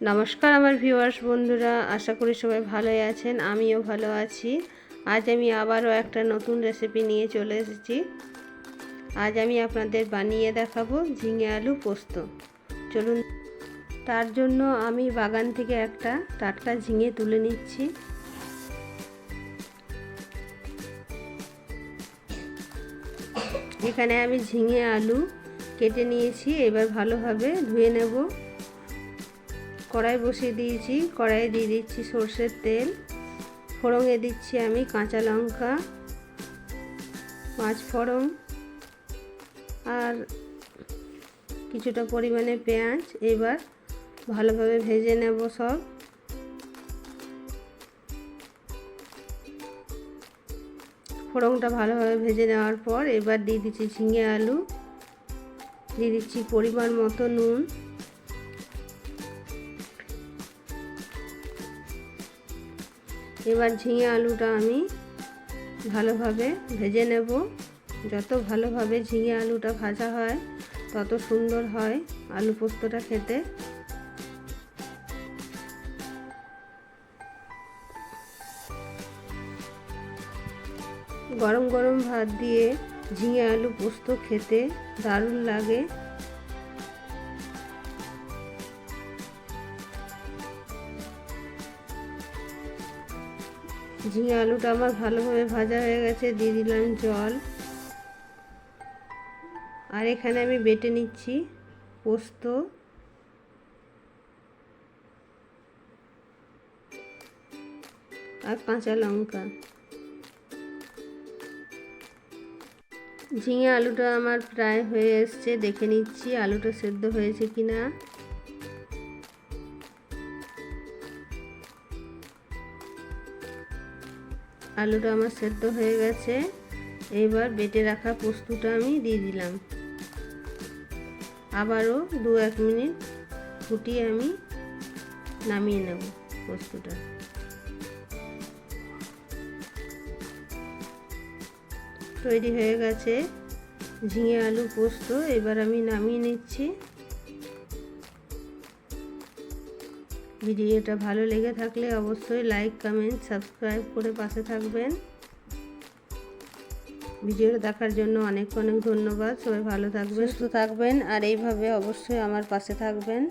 নমস্কার আমার ভিউয়ার্স বন্ধুরা, আশা করি সবাই ভালোই আছেন, আমিও ভালো আছি। আজ আমি আবারও একটা নতুন রেসিপি নিয়ে চলে এসেছি। আজ আমি আপনাদের বানিয়ে দেখাবো ঝিঙে আলু পোস্ত। চলুন, তার জন্য আমি বাগান থেকে একটা টাটকা ঝিঙে তুলে নিচ্ছি। এখানে আমি ঝিঙে আলু কেটে নিয়েছি, এবার ভালোভাবে ধুয়ে নেব। কড়াই বসিয়ে দিয়েছি। কড়াইয়ে দিয়ে দিচ্ছি সর্ষের তেল। ফোড়ঙে দিচ্ছি আমি কাঁচা লঙ্কা, পাঁচ ফোড়ন আর কিছুটা পরিমাণে পেঁয়াজ। এবার ভালোভাবে ভেজে নেব সব। ফোড়নটা ভালোভাবে ভেজে নেওয়ার পর এবার দিয়ে দিচ্ছি ঝিঙে আলু, দিয়ে দিচ্ছি পরিমাণ মতো নুন। এবার ঝিঙে আলুটা আমি ভালোভাবে ভেজে নেব। যত ভালোভাবে ঝিঙে আলুটা ভাজা হয়, তত সুন্দর হয় আলু পোস্তটা খেতে। গরম গরম ভাত দিয়ে ঝিঙে আলু পোস্ত খেতে দারুণ লাগে। ঝিঙে আলুটা আমার ভালোভাবে ভাজা হয়ে গেছে, দিয়ে দিলাম জল। আর এখানে আমি বেটে নিচ্ছি পোস্ত। আর কাঁচা লঙ্কা। ঝিঙে আলুটা আমার প্রায় হয়ে এসছে, দেখে নিচ্ছি আলুটা সেদ্ধ হয়েছে কি না আলুটা আমার সেদ্ধ হয়ে গেছে। এবার বেটে রাখা পোস্তটা আমি দিয়ে দিলাম। আবারও দু এক মিনিট ফুটিয়ে আমি নামিয়ে নেব পোস্তটা। তৈরি হয়ে গেছে ঝিঙে আলু পোস্ত। এবার আমি নামিয়ে নিচ্ছি। ভিডিওটা ভালো লেগে থাকলে অবশ্যই লাইক, কমেন্ট, সাবস্ক্রাইব করে পাশে থাকবেন। ভিডিওটা দেখার জন্য অনেক অনেক ধন্যবাদ। সবাই ভালো থাকবেন, সুস্থ থাকবেন, আর এইভাবে অবশ্যই আমার পাশে থাকবেন।